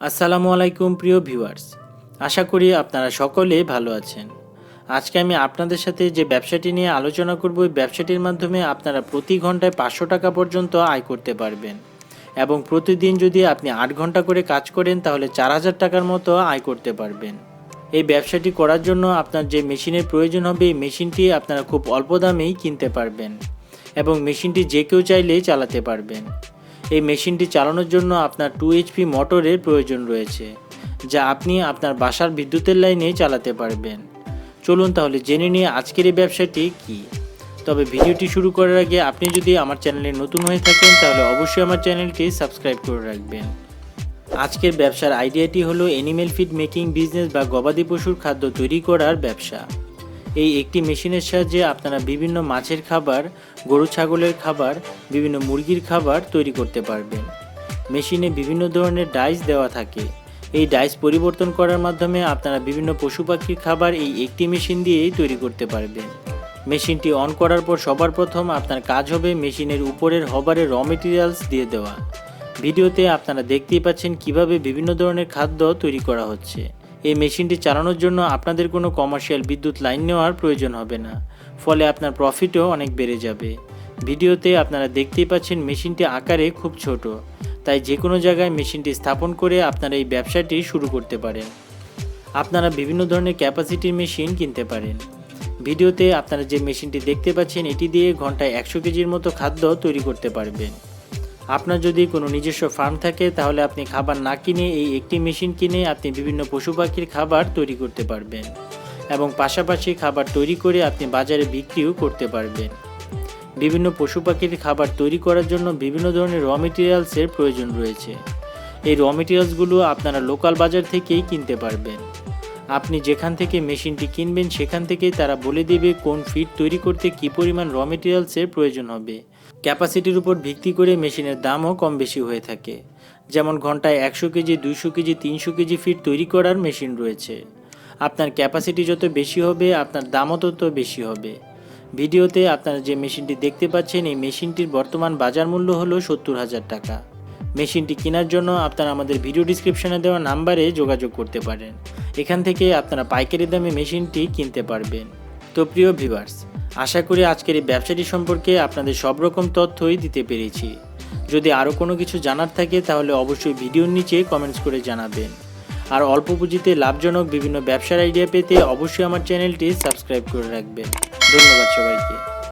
আসসালামু আলাইকুম, প্রিয় ভিউয়ার্স। আশা করি আপনারা সকলে ভালো আছেন। আজকে আমি আপনাদের সাথে যে ব্যবসাটি নিয়ে আলোচনা করব, ওই ব্যবসাটির মাধ্যমে আপনারা প্রতি ঘন্টায় পাঁচশো টাকা পর্যন্ত আয় করতে পারবেন এবং প্রতিদিন যদি আপনি আট ঘণ্টা করে কাজ করেন, তাহলে চার হাজার টাকার মতো আয় করতে পারবেন। এই ব্যবসাটি করার জন্য আপনার যে মেশিনের প্রয়োজন হবে, এই মেশিনটি আপনারা খুব অল্প দামেই কিনতে পারবেন এবং মেশিনটি যে কেউ চাইলেই চালাতে পারবেন। এই মেশিনটি চালানোর জন্য আপনার টু এইচপি মোটরের প্রয়োজন রয়েছে, যা আপনি আপনার বাসার বিদ্যুতের লাইনে চালাতে পারবেন। চলুন তাহলে জেনে নিয়ে আজকের এই ব্যবসাটি কি। তবে ভিডিওটি শুরু করার আগে আপনি যদি আমার চ্যানেলে নতুন হয়ে থাকেন, তাহলে অবশ্যই আমার চ্যানেলটি সাবস্ক্রাইব করে রাখবেন। আজকের ব্যবসার আইডিয়াটি হলো অ্যানিমেল ফিড মেকিং বিজনেস বা গবাদি পশুর খাদ্য তৈরি করার ব্যবসা। এই একটি মেশিনের সাহায্যে আপনারা বিভিন্ন মাছের খাবার, গরু ছাগলের খাবার, বিভিন্ন মুরগির খাবার তৈরি করতে পারবেন। মেশিনে বিভিন্ন ধরনের ডাইস দেওয়া থাকে। এই ডাইস পরিবর্তন করার মাধ্যমে আপনারা বিভিন্ন পশু পাখির খাবার এই একটি মেশিন দিয়েই তৈরি করতে পারবেন। মেশিনটি অন করার পর সবার প্রথম আপনার কাজ হবে মেশিনের উপরের হবারে র মেটেরিয়ালস দিয়ে দেওয়া। ভিডিওতে আপনারা দেখতেই পাচ্ছেন কীভাবে বিভিন্ন ধরনের খাদ্য তৈরি করা হচ্ছে। এই মেশিনটি চালানোর জন্য আপনাদের কোনো কমার্শিয়াল বিদ্যুৎ লাইন নেওয়ার প্রয়োজন হবে না। ফলে আপনার প্রফিটও অনেক বেড়ে যাবে। ভিডিওতে আপনারা দেখতেই পাচ্ছেন মেশিনটি আকারে খুব ছোট। তাই যে কোনো জায়গায় মেশিনটি স্থাপন করে আপনারা এই ব্যবসাটি শুরু করতে পারেন। আপনারা বিভিন্ন ধরনের ক্যাপাসিটির মেশিন কিনতে পারেন। ভিডিওতে আপনারা যে মেশিনটি দেখতে পাচ্ছেন, এটি দিয়ে ঘন্টায় একশো কেজির মতো খাদ্য তৈরি করতে পারবেন। আপনার যদি কোনো নিজস্ব ফার্ম থাকে, তাহলে আপনি খাবার না কিনে এই একটি মেশিন কিনে আপনি বিভিন্ন পশু পাখির খাবার তৈরি করতে পারবেন এবং পাশাপাশি খাবার তৈরি করে আপনি বাজারে বিক্রিও করতে পারবেন। বিভিন্ন পশু পাখির খাবার তৈরি করার জন্য বিভিন্ন ধরনের র মেটেরিয়ালসের প্রয়োজন রয়েছে। এই র মেটেরিয়ালসগুলো আপনারা লোকাল বাজার থেকেই কিনতে পারবেন। আপনি যেখান থেকে মেশিনটি কিনবেন, সেখান থেকেই তারা বলে দেবে কোন ফিড তৈরি করতে কী পরিমাণ র মেটেরিয়ালসের প্রয়োজন হবে। ক্যাপাসিটির উপর ভিত্তি করে মেশিনের দামও কম বেশি হয়ে থাকে। যেমন ঘন্টায় একশো কেজি, দুইশো কেজি, তিনশো কেজি ফিট তৈরি করার মেশিন রয়েছে। আপনার ক্যাপাসিটি যত বেশি হবে, আপনার দামও তত বেশি হবে। ভিডিওতে আপনারা যে মেশিনটি দেখতে পাচ্ছেন, এই মেশিনটির বর্তমান বাজার মূল্য হলো সত্তর হাজার টাকা। মেশিনটি কেনার জন্য আপনারা আমাদের ভিডিও ডিসক্রিপশনে দেওয়া নাম্বারে যোগাযোগ করতে পারেন। এখান থেকে আপনারা পাইকারি দামে মেশিনটি কিনতে পারবেন। তো প্রিয় ভিভার্স আশা করি আজকের এই ব্যবসাটি সম্পর্কে আপনাদের সব রকম তথ্যই দিতে পেরেছি। যদি আরও কোনো কিছু জানার থাকে, তাহলে অবশ্যই ভিডিওর নিচে কমেন্টস করে জানাবেন। আর অল্প পুঁজিতে লাভজনক বিভিন্ন ব্যবসার আইডিয়া পেতে অবশ্যই আমার চ্যানেলটি সাবস্ক্রাইব করে রাখবেন। ধন্যবাদ সবাইকে।